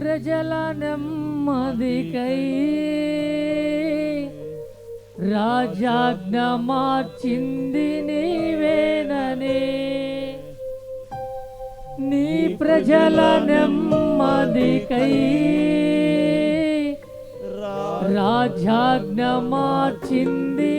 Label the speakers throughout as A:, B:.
A: ప్రజల నెమ్మదికై రాజాజ్ఞ మార్చింది నీవేననే. నీ ప్రజల నెమ్మదికై రాజాజ్ఞ మార్చింది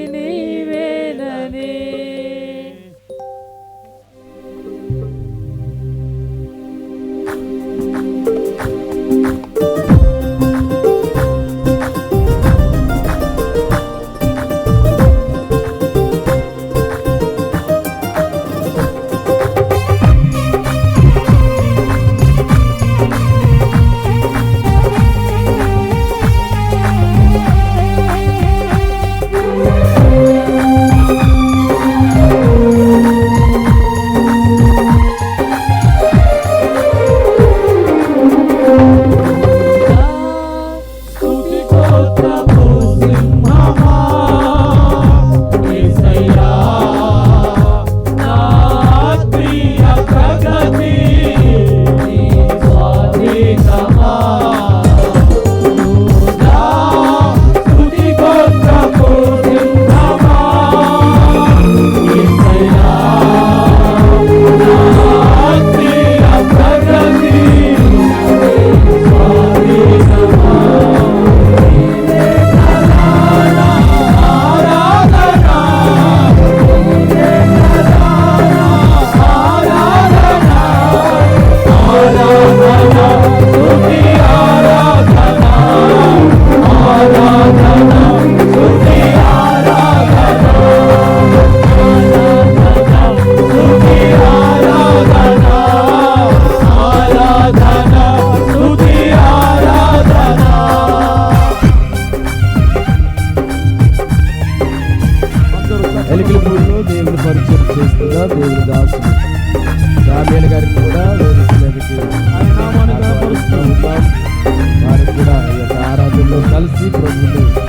B: ఆరాధనలో కలిసి దయచేసి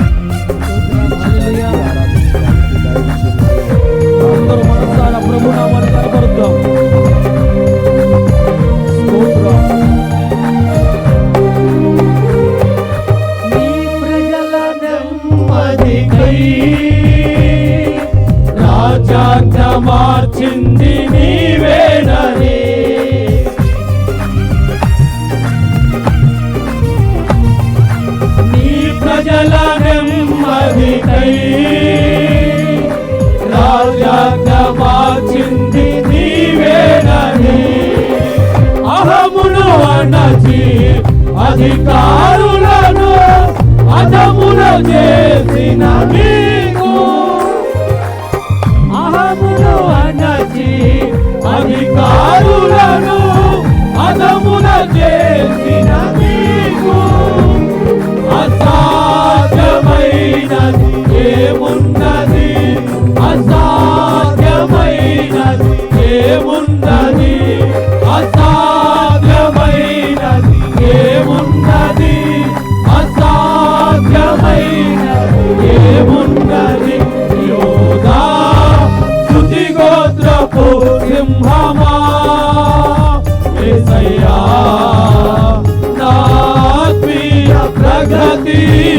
C: అందరూ మనసారా ప్రభు నామాన్ని కనపరుద్దాం
A: మార్చింది నీవేనని అణచి అధికారులను అధమును చేసిన నీకు అహమును అణచి అధికారులను అధమున చేసిన నీకు అసాధ్యమైనది ఏమున్నది? అసాధ్యమైనది ఏమున్నది? ఆత్మీయ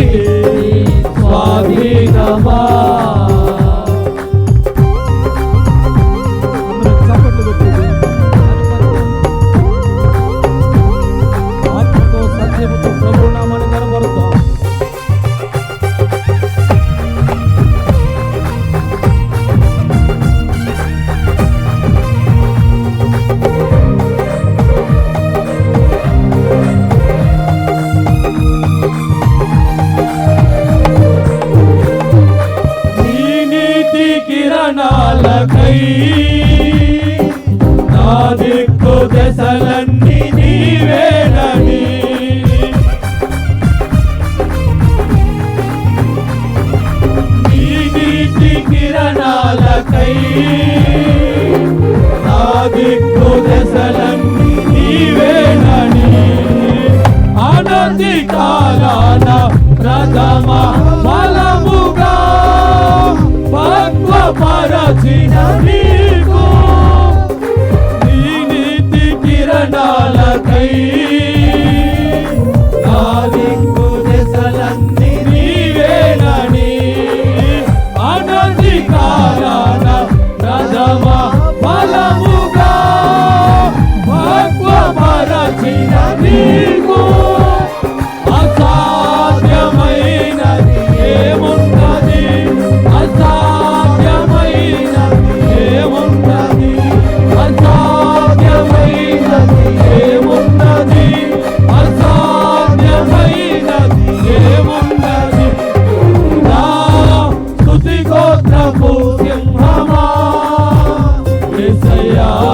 A: 할렐루야.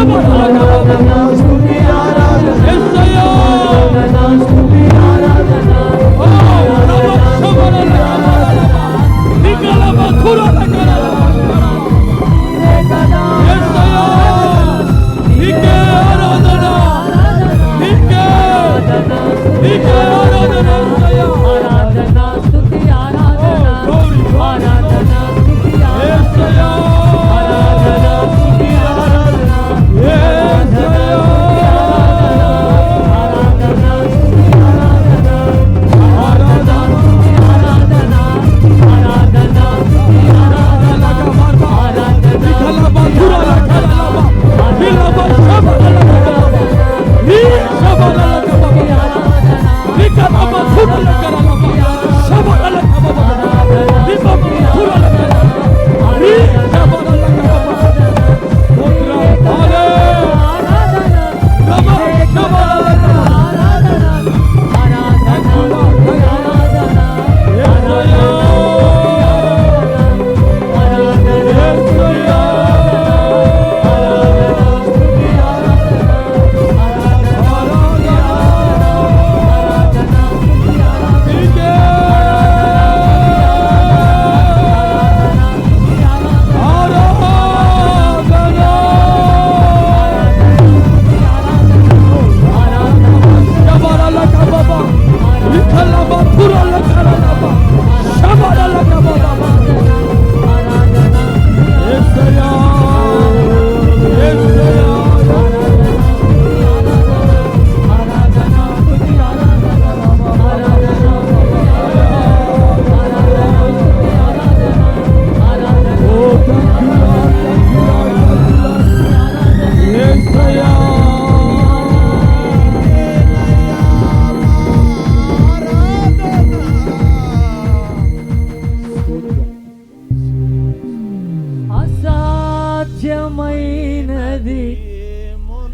A: Vamos, vamos.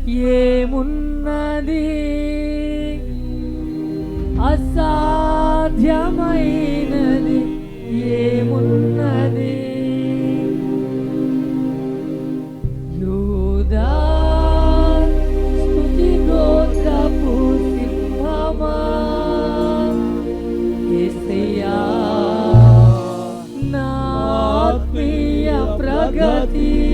A: ఏమున్నది? అసాధ్యమైనది ఏమున్నది? యూదా స్తుతి గోత్రపు సింహమా? యేసయ్యా నా ఆత్మీయ ప్రగతి